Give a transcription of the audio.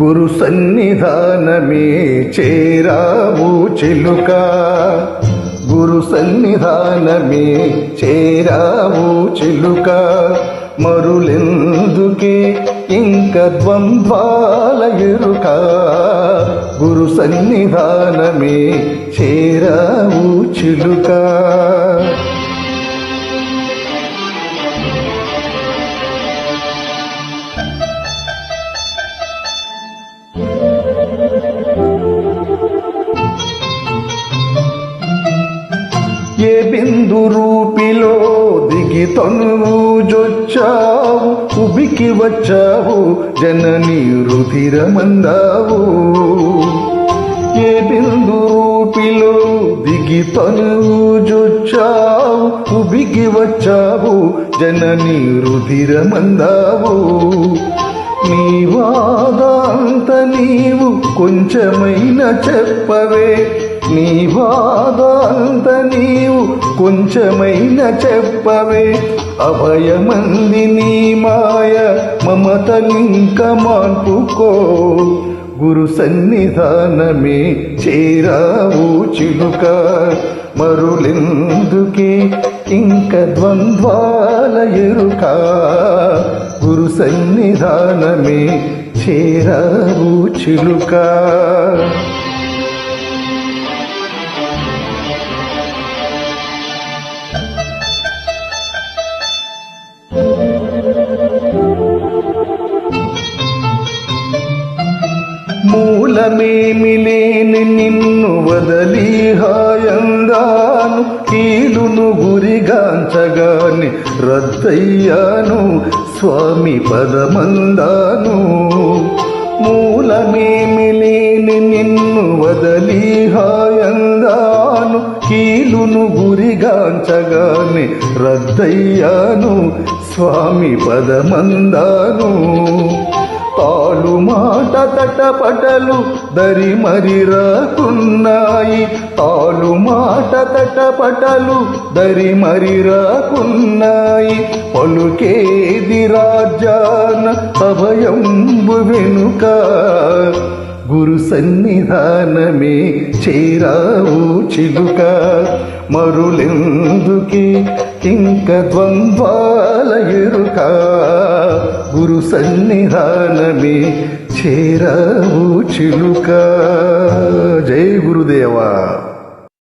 గురు సన్నిధానమే చేరావు చిలుక. గురు సన్నిధానమే చేరావు చిలుక. మరులెందుకే ఇంక ద్వంద్వాల ఎరుక? గురు సన్నిధానమే చేరావు చిలుక. దిగి తనువు జొచ్చావు ఉబికి వచ్చావు జనని రుధిరమందావు. ఏ బిందు రూపిలో దిగి తనువు జొచ్చావు ఉబికి వచ్చావు జనని రుధిరమందావు. నీ వాదాంత నీవు కొంచెమైన చెప్పవే నీ బాధంత నీవు కొంచెమైన చెప్పవే. అభయమంది నీ మాయ మమతలింక మార్పుకో. గురు సన్నిధానమే చేరావు చిలుక. మరులెందుకే ఇంక ద్వంద్వాల ఎరుక? గురు సన్నిధానమే చేరావు చిలుక. మూలమేమి లేని నిన్ను వదలి హాయంగాను కీలును గురిగాంచగాని రద్దయ్యాను స్వామి పదమందాను. మూలమేమి లేని నిన్ను వదలి హాయంగాను కీలును గురిగాంచగాని రద్దయ్యాను స్వామి పదమందాను. తాలు మాట తటపటలు దరి మరి రాకున్నాయి. తాలు మాట తటపటలు దరి మరి రాకున్నాయి. పలుకేది రాజ్యాన అభయంబు వెనుక గురు సన్నిధానమే చేరావు చిలుక. మరులెందుకే ఇంక ద్వంద్వాల ఎరుక గురు సన్నిధానమే చేరావు చిలుక. జై గురుదేవా.